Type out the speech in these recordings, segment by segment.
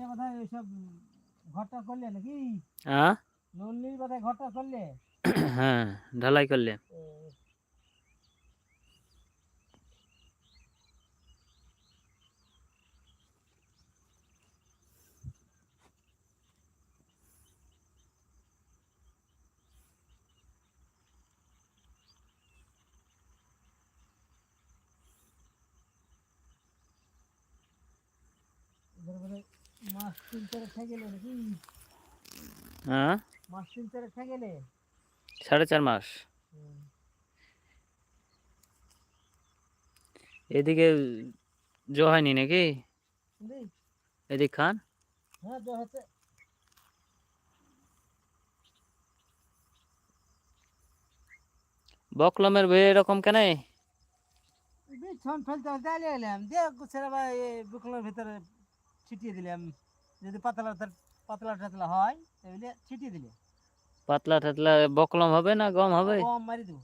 নিয়ে বোধহয় ওইসব ঘরটা করলে নাকি? হ্যাঁ? নন্দির বোধহয় ঘরটা করলে? হ্যাঁ ঢালাই করলে ও, এদের বোধহয় মাস তিন চারেক গেলে নাকি হ্যাঁ? সাড়ে চার মাস। এদিকে জো হয়নি নাকি? এদিক খান। হ্যাঁ বকলমের বই এরকম কেন? বিছন ফেলতে ডালে দিয়ে গুছের ভিতরে ছিটিয়ে দিলাম। যদি পাতলা পাতলা টাতলা হয় তাহলে ছিটিয়ে দিলে। পাতলা টাতলা বকলম হবে না গম হবে? গম মারি দেবো।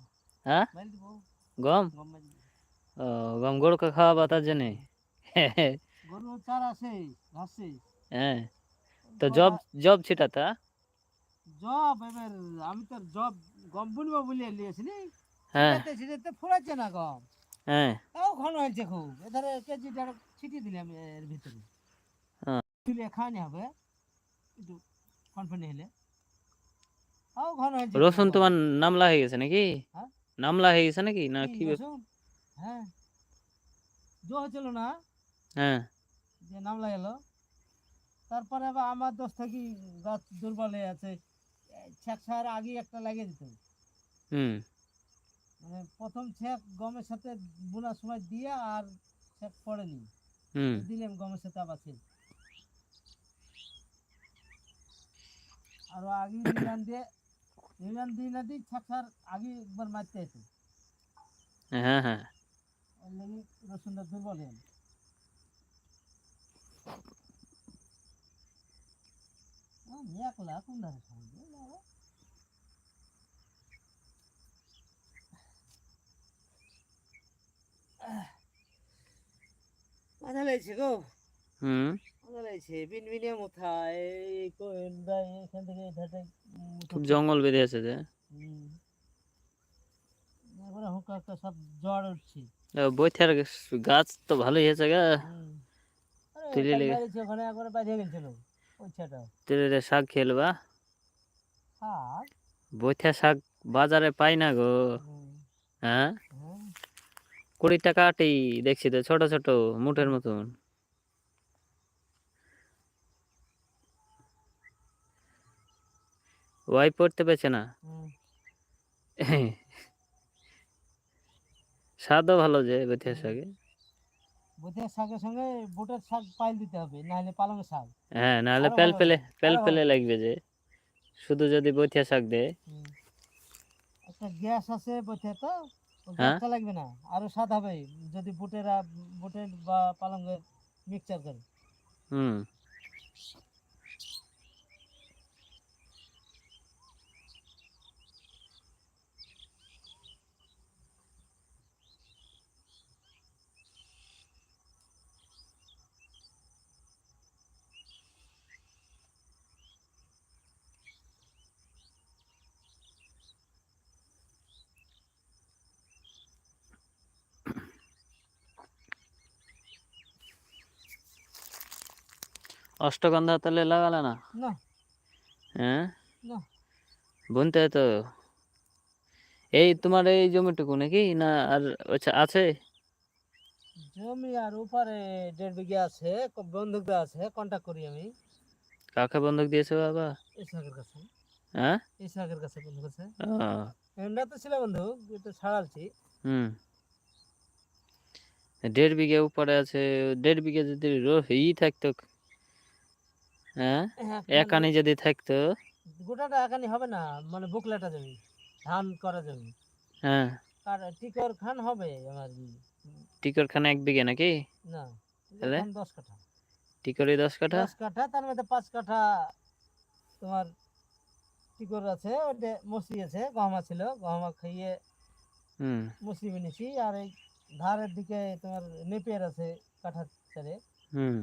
হ্যাঁ? মারি দেবো। গম? গম ও গম গরুকে খাওয়াবা তার জন্যে? গরু চার আছে ঘাসে। হ্যাঁ। তো জব জব ছিটাতা? জব এবার আমি তো জব গম বুনবো বলে নিয়েছিলি। হ্যাঁ। ছিটাতে ফুরাচ্ছে না গম। হ্যাঁ। তাও ঘন হয়েছে খুব। এধারে কেজি ছিটিয়ে দিলাম এর ভিতরে। তুলে খাওয়ানি হবে। একটু কনফানি হলে। তাও ঘন হয়েছে। রসুন তোমার নামলা হয়ে গেছে নাকি? হ্যাঁ? নামলা হয়ে গেছে নাকি? না কি কি হ্যাঁ। জো না। হ্যাঁ। যে নাম লাগালো তারপরে আবার আমার দোষ থাকি গাছ দুর্বল হয়ে আছে। ছ্যাক সার আগে একটা লাগিয়ে দিত হুম। মানে প্রথম ছ্যাক গমের সাথে বোনার সময় দিয়ে আর ছ্যাক পড়েনি। হুম। দিলাম গমের সাথে আবার সেই আরও আগে নিলাম দিয়ে নিলাম দিই না দিই ছ্যাক সার আগে একবার মারতে হতো হ্যাঁ হ্যাঁ। এর লেগে রসুনটা দুর্বল হয়ে গেল। আমি একলা কোন ধারে খাব বাবা। মাথা লাগছে গো হুম মাথা লাগছে বিনবিনিয়া মুথা এই কোন বা এখান থেকে খুব জঙ্গল বেঁধে আছে যে। এবারে সব জ্বর উঠছে। বৈথার গাছ তো ভালোই হয়েছে গা। তুলে লেগে- ওখানে একবারে বাইরে গেছিল তেরে শাক খেলবা বৈথা শাক? বাজারে পাই না গো। হ্যাঁ? কুড়ি টাকা আটি দেখছি তো ছোট ছোট মুঠের মতন। ওয়াই পড়তে পেছে না। স্বাদও ভালো যে বেথিয়া শাকে। বুটের শাকের সঙ্গে বুটের শাক পাইল দিতে হবে নাহলে পালং শাক। হ্যাঁ নাহলে পেল পেলে পেল পেলে লাগবে যে। শুধু যদি বৈথিয়া শাক দেয়। একটা গ্যাস আছে বুঝতে তো হ্যাঁ? গ্যাসটা লাগবে না আরও স্বাদ হবে যদি বুটের বুটের বা পালংয়ের মিক্সচার করে। হুম। অষ্টগন্ধা তাহলে লাগালে না? হ্যাঁ? না। বুনতে তো। এই তোমার এই জমিটুকু নাকি? না আর আচ্ছা আছে? জমি আর উপরে দেড় বিঘা আছে ক- বন্দুক দেওয়া আছে কন্ট্যাক্ট করি আমি। কাকে বন্ধক দিয়েছে বাবা? ইসহাকের কাছে। হ্যাঁ? ইসহাকের কাছে বন্ধুক আছে। এমনি তো ছিল বন্ধু এটা ছাড়ালছি। হুম। দেড় বিঘে উপরে আছে দেড় বিঘে যদি রো- ই থাকতো হ্যাঁ? হ্যাঁ, একানি যদি থাকতো? গোটাটা একানি হবে না মানে বুকলেটা জমি ধান করা জমি হ্যাঁ। আর টিকর খান হবে আমার। টিকর খানা এক বিঘে নাকি? না তাহলে? দশ কাঠা। টিকরি দশ কাঠা? দশ কাঠা তার মধ্যে পাঁচ কাঠা তোমার টিকর আছে ওটা মসি আছে গহমা ছিল গহমা খাইয়ে হুম। মসি বিনেছি আর এই ধারের দিকে তোমার নেপিয়ার আছে কাঠা চারে। হুম।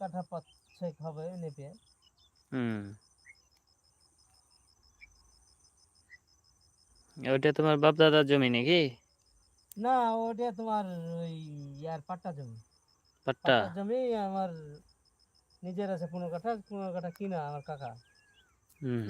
কাঠা পাঁচ ছয় হবে নেবে। হুম। ওইটা তোমার বাপ দাদার জমি নাকি? না ওটা তোমার ওই ইয়ার পাট্টা জমি। পাট্টা? জমি আমার নিজের আছে পনেরো কাঠা পনেরো কাঠা কিনা আমার কাকা। হুম।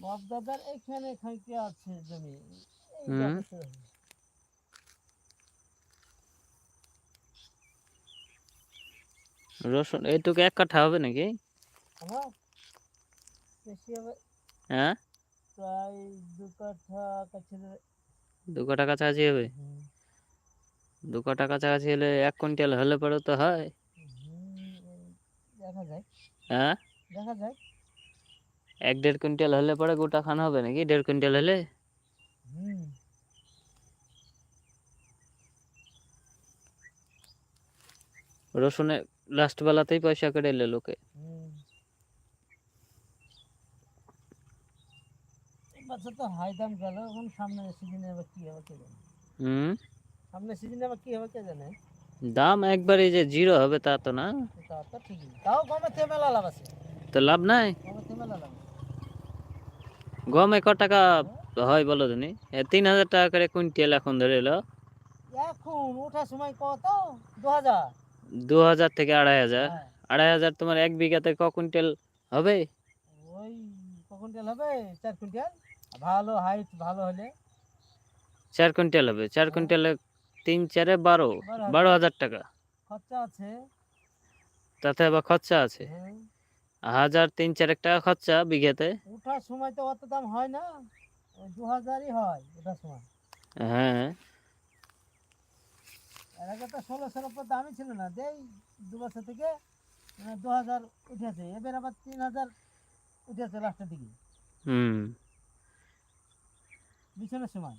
হুম। বাপ দাদার এখানে খাইতে আছে জমি। রসুন এইটুকু এক কাঠা হবে নাকি? হবে? হ্যাঁ? প্রায় দু কাঠা কাছে দু কাঠা কাছাকাছি হবে? দু কাঠা কাছাকাছি হলে এক কুইন্টাল হলে পরে তো হয়। দেখা যায়। হ্যাঁ? দেখা যায়। এক দেড় কুইন্টাল হলে পরে গোটা খান হবে নাকি? দেড় কুইন্টাল হলে? হুম। রসুনে লাস্ট বেলাতেই পয়সা কেটে এলে লোকে। হুম। এবছর তো হাই দাম গেল এখন সামনে সিজনে আবার কি হবে কে জানে? হুম। সামনে সিজনে আবার কি হবে কে জানে? দাম একবারে যে জিরো হবে তা তো না। তা তো ঠিকই। তাও গমে থেমেলা লাভ আছে। তো লাভ নাই? গমে থেমেলা লাভ গমে ক টাকা হয় বলো তুমি? তিন হাজার টাকা করে কুইন্টাল এখন ধরে এলো। এখন ওঠার সময় কত? দু হাজার। দু হাজার থেকে আড়াই হাজার। হ্যাঁ, আড়াই হাজার তোমার এক বিঘাতে ক কুইন্টাল হবে? ওই ক কুইন্টাল হবে? চার কুইন্টাল? ভালো হাইট ভালো হলে। চার কুইন্টাল হবে। চার কুইন্টালে তিন চারে বারো। বারো হাজার। বারো হাজার টাকা। খরচা আছে। তাতে আবার খরচা আছে। হ্যাঁ। হাজার তিন চারেক টাকা খরচা বিঘাতে। ওঠার সময় তো অত দাম হয় না। দু হাজারই হয় ওঠার সময়। হ্যাঁ। এর আগে তো ষোলোশোর উপর দামই ছিল না। দেই দু বছর থেকে মানে দু হাজার উঠেছে। এবার আবার তিন হাজার উঠেছে লাস্টের দিকে। হুম। বিছানার সময়।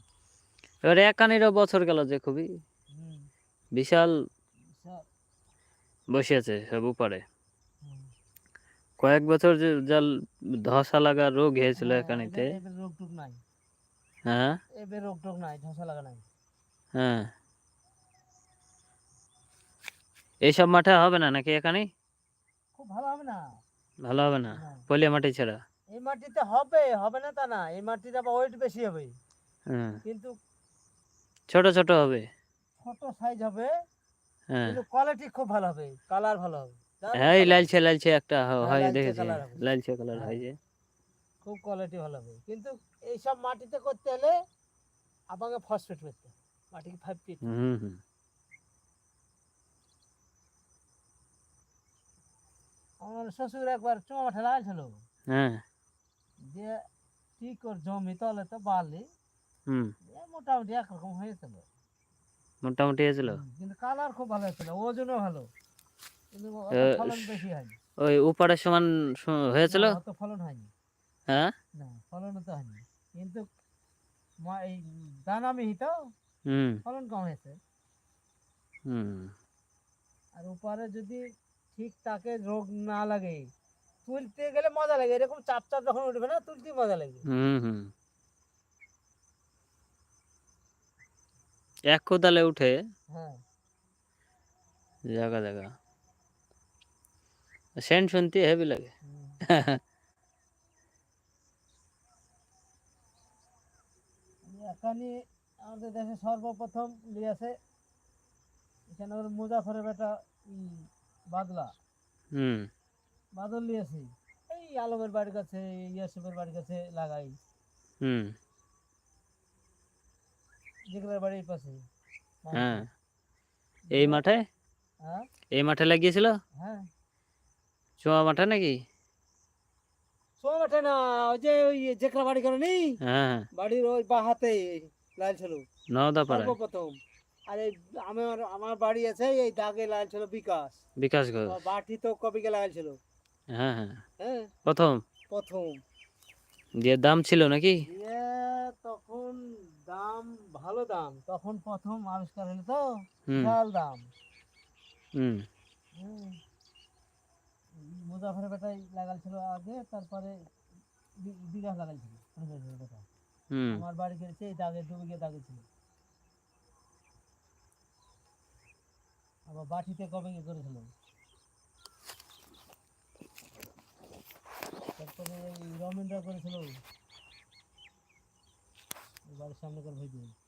এবারে একানিরও বছর গেল যে খুবই। বিশাল বসে আছে সব উপরে। কয়েক বছর যে জাল ধসা লাগা রোগ হয়েছিল হ্যাঁ, এখানেতে? রোগ টুক নাই। হ্যাঁ? এবার রোগ টোক নাই ধসা লাগা নাই। হ্যাঁ। এইসব মাঠে হবে না নাকি এখানে খুব ভালো হবে না। ভালো হবে না? না। পলিয়া মাটি ছাড়া? এই মাটিতে হবে হবে না তা না এই মাটিতে আবার ওয়েট বেশি হবে। হ্যাঁ। কিন্তু ছোট ছোট হবে? ছোট সাইজ হবে। হ্যাঁ। কিন্তু কোয়ালিটি খুব ভালো হবে কালার ভালো হবে। হ্যাঁ এই লালচে লালচে একটা হ্যাঁ, হয় দেখেছি। লালচে কালার হ্যাঁ। হয় যে। খুব কোয়ালিটি ভালো হবে। কিন্তু এইসব মাটিতে করতে হলে আপনাকে ফসফেট করতে। মাটিকে ফাইভ হুম হুম আমার শ্বশুর একবার চুমা মাঠে লাগাইছিল। হ্যাঁ। যে ঠিক ওর জমি তলে তো বালি। হুম। মোটামুটি একরকম হয়েছিল। মোটামুটি হয়েছিল? কিন্তু কালার খুব ভালো হয়েছিল। ওজনও ভালো। ওই উপরের সমান হয়েছিল? ফলন হয়নি। হ্যাঁ? না ফলন তো হয়নি। কিন্তু এই দানা মিহি তো ফলন কম হয়েছে। আর উপরে যদি ঠিক তাকে রোগ না লাগে তুলতে গেলে মজা লাগে। এরকম চাপ চাপ যখন উঠবে না তুলতে মজা লাগে। হুম হুম। এক কোদালে উঠে হ্যাঁ। জায়গা জায়গা সেন্ট শুনতে হেভি লাগে হুম। এখানে আমাদের দেশে সর্বপ্রথম লিয়েছে এখানে ওর মুজাফরের বেটা ই, বাদলা হুম বাদল লিয়েছে এই আলমের বাড়ির কাছে ইয়াসুফের বাড়ির কাছে লাগাই হুম যেগুলোর বাড়ির পাশে হ্যাঁ এই মাঠে হ্যাঁ এই মাঠে লাগিয়েছিল হ্যাঁ চোয়া মাঠে নাকি? সোয়া মাঠে না ওই যে ওই যেকরা বাড়ি করে নেই হ্যাঁ। বাড়ির ওই বা হাতে লাল ছিল। নওদা পাড়ায় সর্বপ্রথম। আর এই আমার আমার বাড়ি আছে এই দাগে লাল ছিল বিকাশ। বিকাশ ও বাটি তো কবিকে লাগাল ছিল? হ্যাঁ হ্যাঁ। হ্যাঁ। প্রথম? প্রথম। যে দাম ছিল নাকি? তখন দাম ভালো দাম। তখন প্রথম আবিষ্কার হলো তো বিশাল দাম। হুম। হুম। জাফরের বেটাই লাগাইছিল আগে তারপরে বিঘা লাগাইছিল। হামিদের বেটা। হুম। আমার বাড়ি করেছে এই দাগে দু বিঘে দাগে ছিল। আবার বাটিতে কবে কি করেছিল। তারপরে এই রমেনরা করেছিল। বাড়ির সামনে করে ভেজে।